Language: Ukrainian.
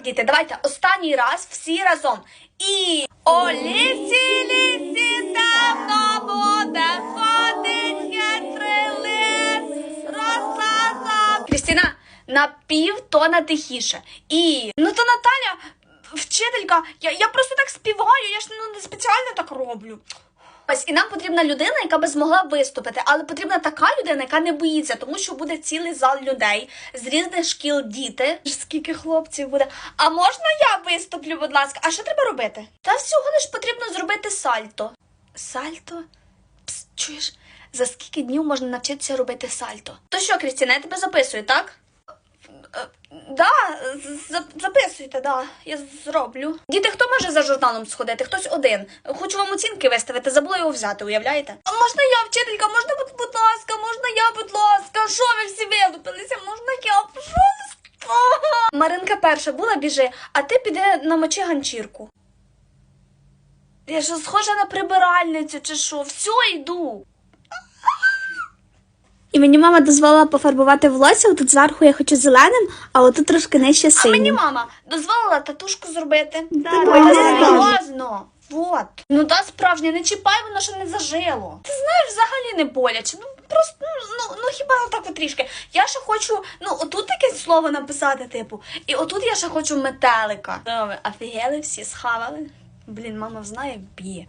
Так, діти, давайте останній раз всі разом. І о лісі, лісі, темно буде ходить хитрий лис. Крістіна, на півтона тихіше. І ну то Наталя, вчителька, я, я просто так співаю, я ж ну, не спеціально так роблю. Ось і нам потрібна людина, яка би змогла виступити, але потрібна така людина, яка не боїться, тому що буде цілий зал людей з різних шкіл діти. Скільки хлопців буде. А можна я виступлю, будь ласка? А що треба робити? Та всього лиш потрібно зробити сальто. Сальто? Пс, чуєш, за скільки днів можна навчитися робити сальто? То що, Крістіна, я тебе записую, так? Е, Да, з- за- записуйте, да, я зроблю. Діти, хто може за журналом сходити? Хтось один. Хочу вам оцінки виставити, забула його взяти, уявляєте? А можна я, вчителька, можна, будь, будь ласка, можна я, будь ласка, що ви всі вилупилися? Можна я, пожалуйста. Маринка перша була, біжи, а ти піди намочи ганчірку. Я що, схожа на прибиральницю чи що? Все, йду. І мені мама дозволила пофарбувати волосся. Тут зверху я хочу зеленим, а отут трошки нижче А мені мама дозволила татушку зробити. Да, серйозно. Вот. Ну та справжня, не чіпай, воно ще не зажило. Ти знаєш, взагалі не боляче. Ну просто ну, ну, ну хіба отак от трішки. Я ще хочу, ну отут якесь слово написати, типу, і отут я ще хочу метелика. Офігели всі схавали. Блін, мама знає, б'є.